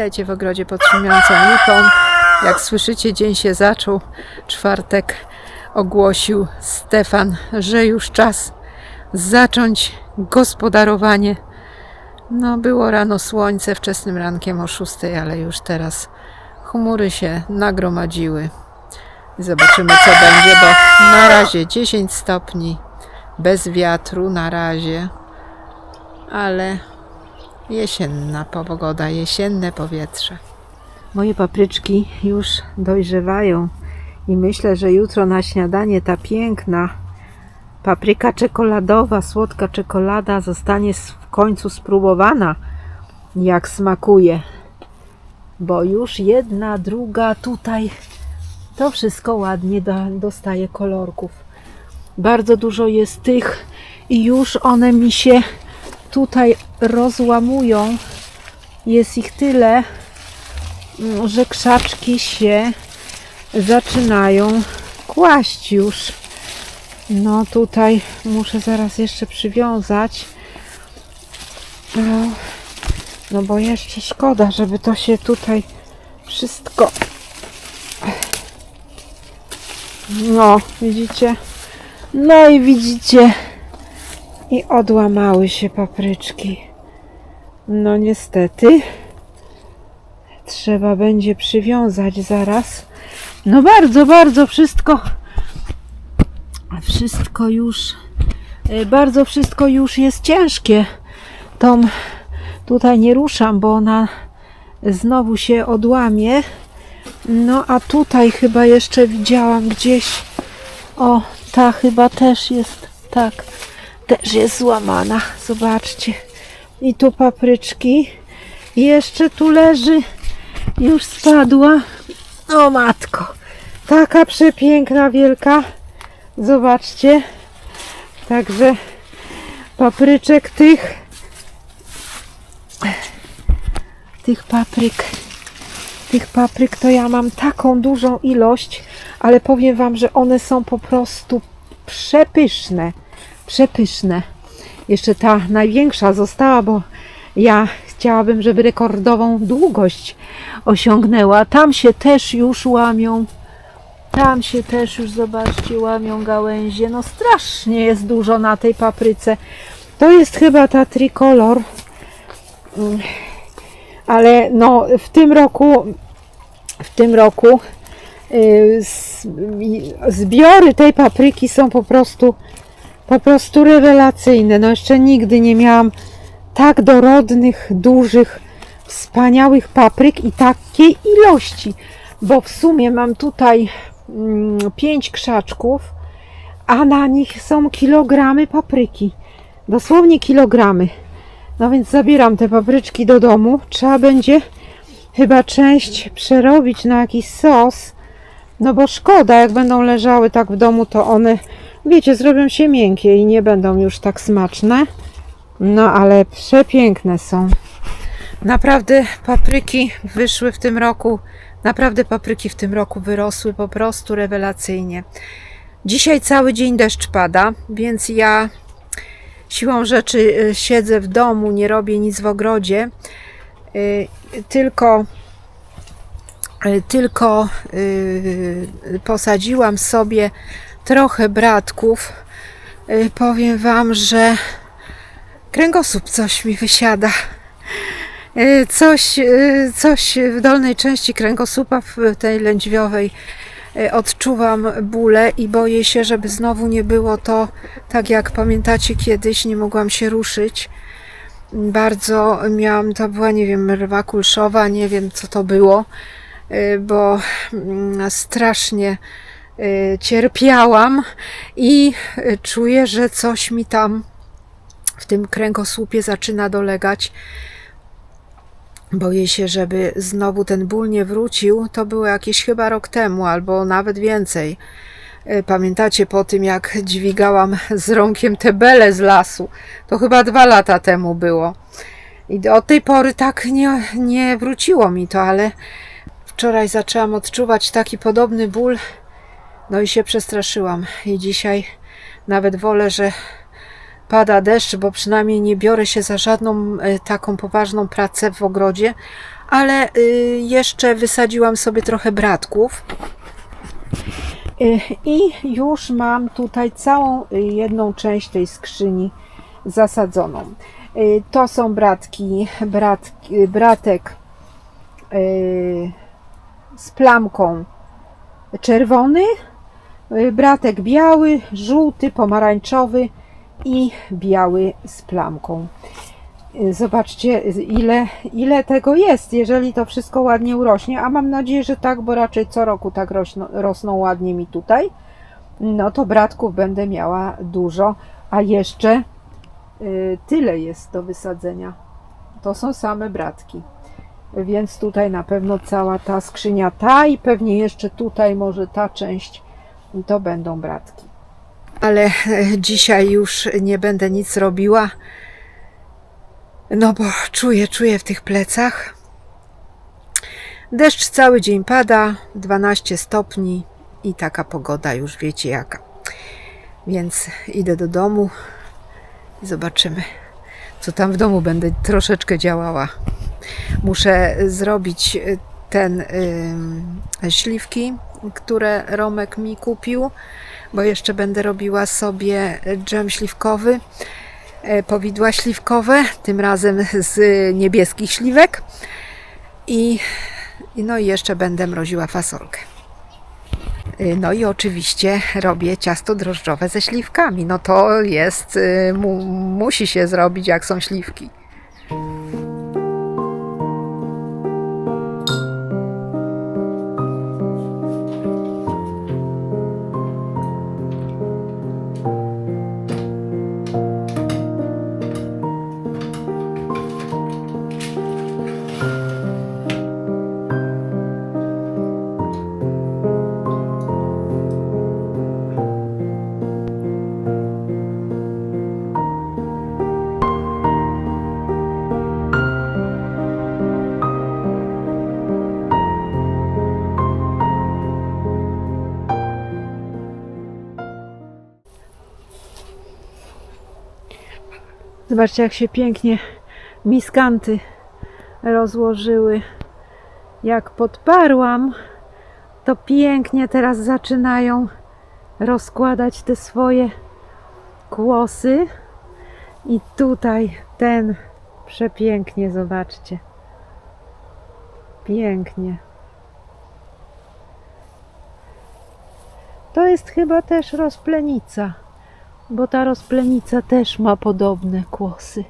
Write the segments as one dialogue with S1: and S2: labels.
S1: Witajcie w ogrodzie pod szumiącą lipą. Jak słyszycie, dzień się zaczął. Czwartek ogłosił Stefan, że już czas zacząć gospodarowanie. No, było rano słońce, wczesnym rankiem o 6, ale już teraz chmury się nagromadziły. Zobaczymy, co będzie, bo na razie 10 stopni, bez wiatru na razie, ale Jesienna pogoda, jesienne powietrze. Moje papryczki już dojrzewają i myślę, że jutro na śniadanie ta piękna papryka czekoladowa, słodka czekolada zostanie w końcu spróbowana, jak smakuje. Bo już jedna, druga tutaj to wszystko ładnie da, dostaje kolorków. Bardzo dużo jest tych i już one mi się tutaj rozłamują. Jest ich tyle, mm, że krzaczki się zaczynają kłaść już. No tutaj muszę zaraz jeszcze przywiązać. No, no bo jeszcze szkoda, żeby to się tutaj wszystko. No, widzicie? No i widzicie, i odłamały się papryczki. No niestety. Trzeba będzie przywiązać zaraz. No bardzo, bardzo wszystko. Wszystko już. e, Bardzo wszystko już jest ciężkie. Tą tutaj nie ruszam, bo ona znowu się odłamie. No a tutaj chyba jeszcze widziałam gdzieś. O, ta chyba też jest tak też jest złamana. Zobaczcie. I tu papryczki. I jeszcze tu leży. Już spadła. O matko. Taka przepiękna, wielka. Zobaczcie. Także papryczek tych. Tych papryk. Tych papryk to ja mam taką dużą ilość, ale powiem Wam, że one są po prostu przepyszne przepyszne. Jeszcze ta największa została, bo ja chciałabym, żeby rekordową długość osiągnęła. Tam się też już łamią. Tam się też już, zobaczcie, łamią gałęzie. No strasznie jest dużo na tej papryce. To jest chyba ta trikolor. Mm. Ale no w tym roku w tym roku y, zbiory tej papryki są po prostu po prostu rewelacyjne. No jeszcze nigdy nie miałam tak dorodnych, dużych, wspaniałych papryk i takiej ilości, bo w sumie mam tutaj mm, pięć krzaczków, a na nich są kilogramy papryki. Dosłownie kilogramy. No więc zabieram te papryczki do domu. Trzeba będzie chyba część przerobić na jakiś sos. No bo szkoda, jak będą leżały tak w domu, to one wiecie, zrobią się miękkie i nie będą już tak smaczne. No ale przepiękne są. Naprawdę papryki wyszły w tym roku. Naprawdę papryki w tym roku wyrosły po prostu rewelacyjnie. Dzisiaj cały dzień deszcz pada, więc ja siłą rzeczy y, siedzę w domu, nie robię nic w ogrodzie. Y, Tylko y, tylko posadziłam sobie trochę bratków. Y, Powiem Wam, że kręgosłup coś mi wysiada. Y, Coś, y, coś w dolnej części kręgosłupa, w tej lędźwiowej, odczuwam bóle i boję się, żeby znowu nie było to tak jak pamiętacie kiedyś, nie mogłam się ruszyć. Bardzo miałam, to była, nie wiem, rwa kulszowa, nie wiem co to było, bo mm, strasznie cierpiałam i y, czuję, że coś mi tam w tym kręgosłupie zaczyna dolegać. Boję się, żeby znowu ten ból nie wrócił. To było jakieś chyba rok temu, albo nawet więcej. Y, Pamiętacie po tym, jak dźwigałam z rąkiem te bele z lasu? To chyba dwa lata temu było. I od tej pory tak nie, nie wróciło mi to, ale wczoraj zaczęłam odczuwać taki podobny ból. No i się przestraszyłam. I dzisiaj nawet wolę, że pada deszcz, bo przynajmniej nie biorę się za żadną e, taką poważną pracę w ogrodzie, ale y, jeszcze wysadziłam sobie trochę bratków. Y, I już mam tutaj całą y, jedną część tej skrzyni zasadzoną. To są bratki, brat, bratek z plamką czerwony, bratek biały, żółty, pomarańczowy i biały z plamką. Y, Zobaczcie, y, ile, ile tego jest, jeżeli to wszystko ładnie urośnie, a mam nadzieję, że tak, bo raczej co roku tak rośną, rosną ładnie mi tutaj. No to bratków będę miała dużo, a jeszcze y, tyle jest do wysadzenia. To są same bratki. Więc tutaj na pewno cała ta skrzynia, ta i pewnie jeszcze tutaj może ta część to będą bratki. Ale e, dzisiaj już nie będę nic robiła. No bo czuję, czuję w tych plecach. Deszcz cały dzień pada, 12 stopni i taka pogoda już wiecie jaka. Więc idę do domu i zobaczymy, co tam w domu będę troszeczkę działała. Muszę zrobić ten y, śliwki, które Romek mi kupił, bo jeszcze będę robiła sobie dżem śliwkowy e, powidła śliwkowe, tym razem z niebieskich śliwek. I, no i jeszcze będę mroziła fasolkę. Y, No i oczywiście robię ciasto drożdżowe ze śliwkami. No to jest, y, mu, musi się zrobić jak są śliwki. Zobaczcie, jak się pięknie miskanty rozłożyły. Jak podparłam, to pięknie teraz zaczynają rozkładać te swoje kłosy. I tutaj ten przepięknie, zobaczcie. Pięknie. To jest chyba też rozplenica bo ta rozplenica też ma podobne kłosy.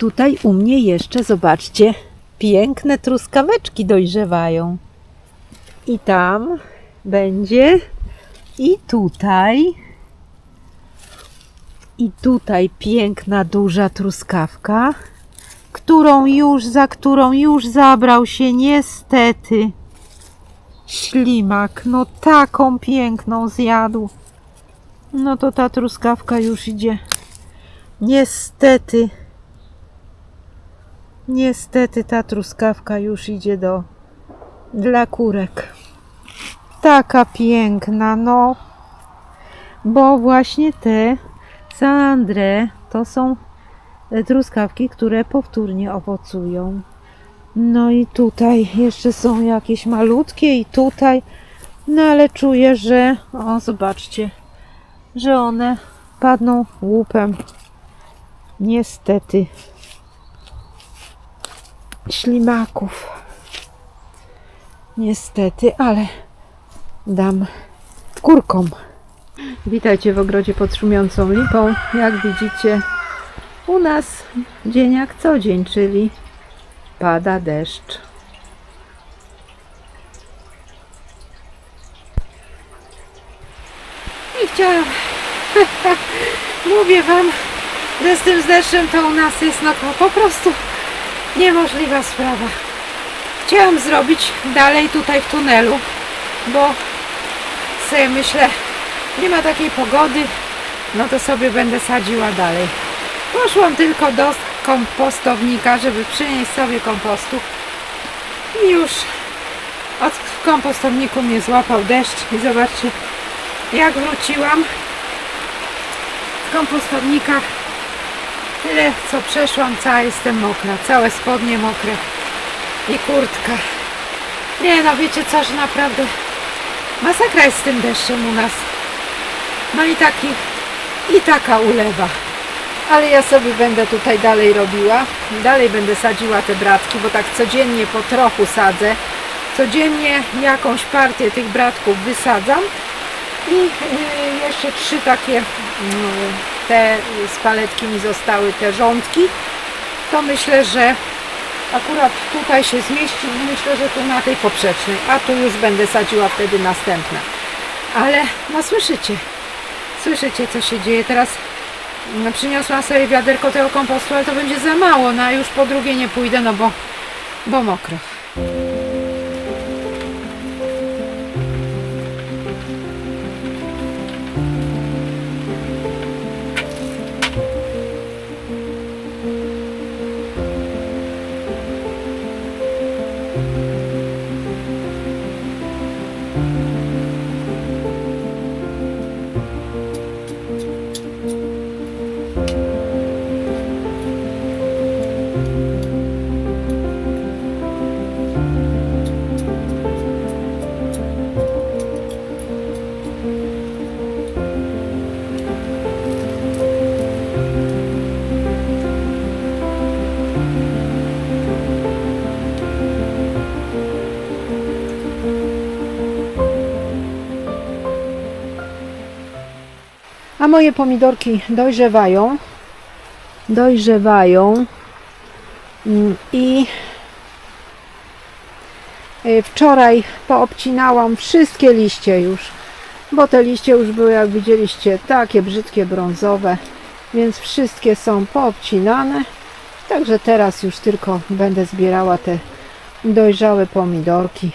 S1: Tutaj u mnie jeszcze, zobaczcie, piękne truskaweczki dojrzewają. I tam będzie, i tutaj, i tutaj piękna, duża truskawka, którą już, za którą już zabrał się niestety ślimak. No taką piękną zjadł. No to ta truskawka już idzie. Niestety. Niestety ta truskawka już idzie do dla kurek. Taka piękna, no. Bo właśnie te Sandre to są e, truskawki, które powtórnie owocują. No i tutaj jeszcze są jakieś malutkie i tutaj, no ale czuję, że o zobaczcie, że one padną łupem. Niestety. Ślimaków. Niestety, ale dam kurkom. Witajcie w ogrodzie pod szumiącą lipą. Jak widzicie, u nas dzień jak co dzień, czyli pada deszcz. I chciałam, mówię Wam, że z tym deszczem to u nas jest no po prostu niemożliwa sprawa. Chciałam zrobić dalej tutaj w tunelu, bo sobie myślę, nie ma takiej pogody, no to sobie będę sadziła dalej. Poszłam tylko do kompostownika, żeby przynieść sobie kompostu i już od w kompostowniku mnie złapał deszcz i zobaczcie jak wróciłam z kompostownika tyle co przeszłam, cała jestem mokra, całe spodnie mokre i kurtka. Nie no wiecie co, że naprawdę masakra jest z tym deszczem u nas. No i taki i taka ulewa. Ale ja sobie będę tutaj dalej robiła. Dalej będę sadziła te bratki bo tak codziennie po trochu sadzę. Codziennie jakąś partię tych bratków wysadzam. I y, jeszcze trzy takie mm, te z paletki mi zostały te rządki to myślę, że akurat tutaj się zmieści myślę, że tu na tej poprzecznej a tu już będę sadziła wtedy następne. Ale no słyszycie słyszycie co się dzieje. Teraz no, przyniosłam sobie wiaderko tego kompostu ale to będzie za mało no a już po drugie nie pójdę no bo bo mokro moje pomidorki dojrzewają. Dojrzewają. Mm, I y, wczoraj poobcinałam wszystkie liście już. Bo te liście już były, jak widzieliście, takie brzydkie, brązowe. Więc wszystkie są poobcinane. Także teraz już tylko będę zbierała te dojrzałe pomidorki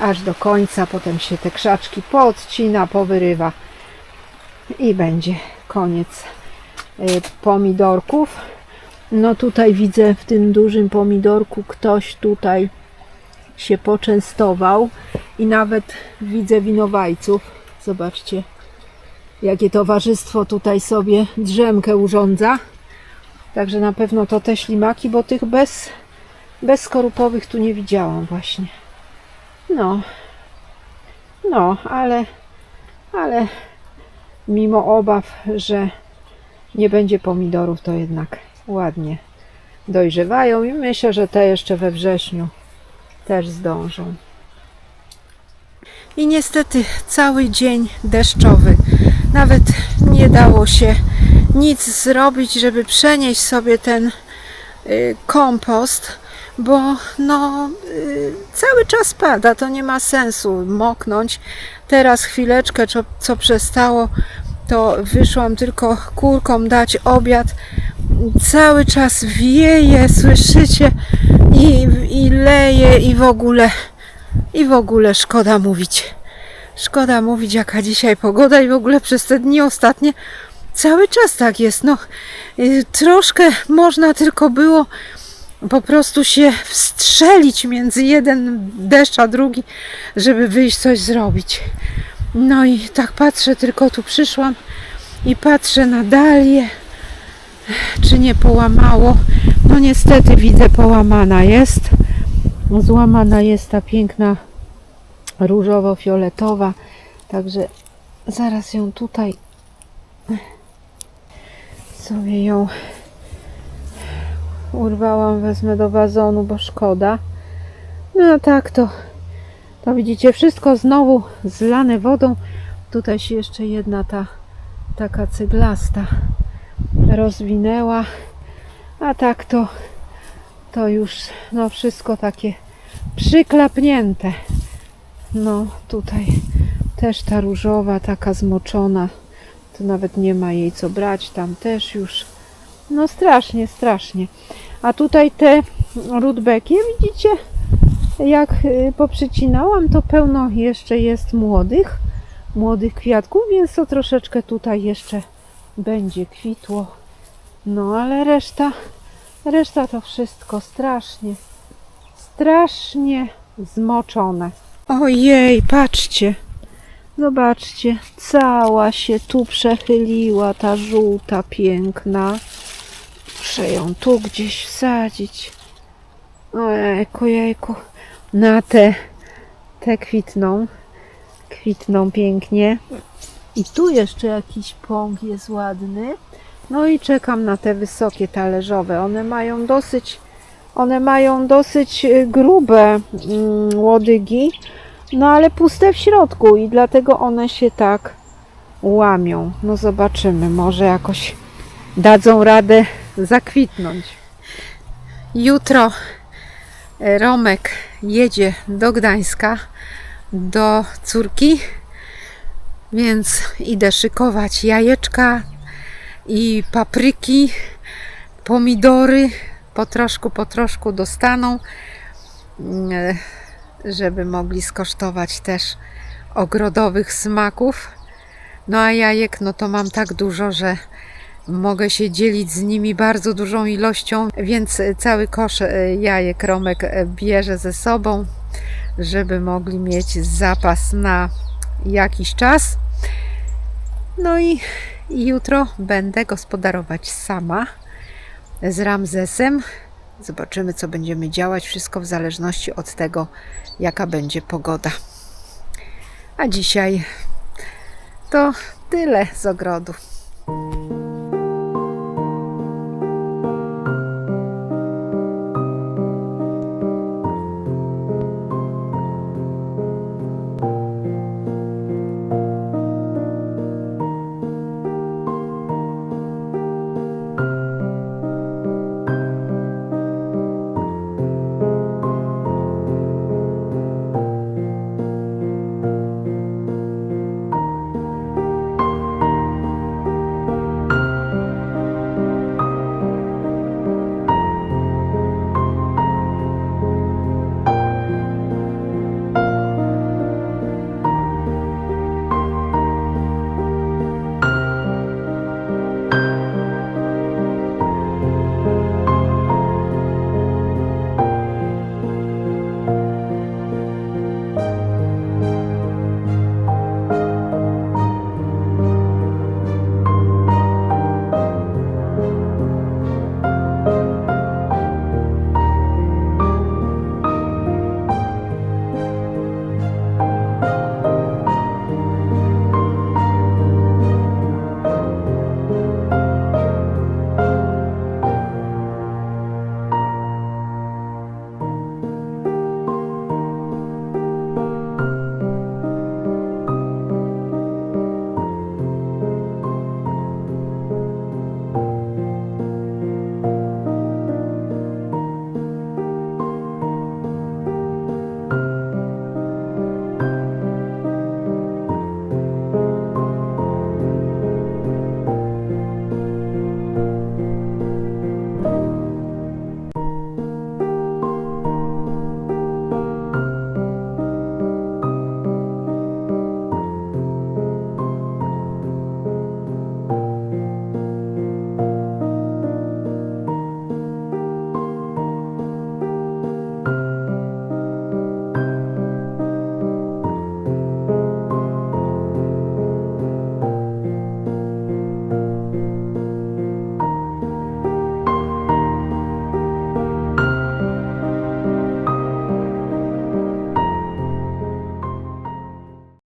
S1: aż do końca. Potem się te krzaczki poodcina, powyrywa i będzie koniec y, pomidorków. No tutaj widzę w tym dużym pomidorku ktoś tutaj się poczęstował i nawet widzę winowajców. Zobaczcie, jakie towarzystwo tutaj sobie drzemkę urządza. Także na pewno to te ślimaki, bo tych bez, bez skorupowych tu nie widziałam właśnie. No, no, ale, ale mimo obaw, że nie będzie pomidorów, to jednak ładnie dojrzewają i myślę, że te jeszcze we wrześniu też zdążą. I niestety cały dzień deszczowy. Nawet nie dało się nic zrobić, żeby przenieść sobie ten y, kompost, bo no y, cały czas pada, to nie ma sensu moknąć. Teraz chwileczkę, co, co przestało, to wyszłam tylko kurkom dać obiad. Cały czas wieje, słyszycie? I, i leje i w ogóle i w ogóle szkoda mówić. Szkoda mówić, jaka dzisiaj pogoda i w ogóle przez te dni ostatnie cały czas tak jest. No, y, troszkę można tylko było po prostu się wstrzelić między jeden deszcz a drugi, żeby wyjść coś zrobić. No i tak patrzę, tylko tu przyszłam i patrzę na dalię, czy nie połamało. No niestety widzę, połamana jest. Złamana jest ta piękna różowo-fioletowa, także zaraz ją tutaj sobie ją urwałam, wezmę do wazonu, bo szkoda. No a tak to, to widzicie, wszystko znowu zlane wodą. Tutaj się jeszcze jedna ta taka cyglasta rozwinęła. A tak to, to już no wszystko takie przyklapnięte. No tutaj też ta różowa, taka zmoczona. Tu nawet nie ma jej co brać. Tam też już. No strasznie, strasznie. A tutaj te rudbeki, widzicie, jak y, poprzycinałam, to pełno jeszcze jest młodych, młodych kwiatków, więc to troszeczkę tutaj jeszcze będzie kwitło. No ale reszta, reszta to wszystko strasznie, strasznie zmoczone. Ojej, patrzcie. Zobaczcie, cała się tu przechyliła ta żółta, piękna. Muszę ją tu gdzieś wsadzić. Ojejku, jejku. Na te, te kwitną. Kwitną pięknie. I tu jeszcze jakiś pąk jest ładny. No i czekam na te wysokie talerzowe. One mają dosyć, one mają dosyć y, grube mm, łodygi, no ale puste w środku i dlatego one się tak łamią. No zobaczymy, może jakoś dadzą radę zakwitnąć. Jutro e, Romek jedzie do Gdańska do córki, więc idę szykować jajeczka i papryki, pomidory. Po troszku, po troszku dostaną, e, żeby mogli skosztować też ogrodowych smaków. No a jajek, no to mam tak dużo, że mogę się dzielić z nimi bardzo dużą ilością, więc cały kosz e, jajek Romek e, bierze ze sobą, żeby mogli mieć zapas na jakiś czas. No i jutro będę gospodarować sama z Ramzesem. Zobaczymy, co będziemy działać. Wszystko w zależności od tego, jaka będzie pogoda. A dzisiaj to tyle z ogrodu.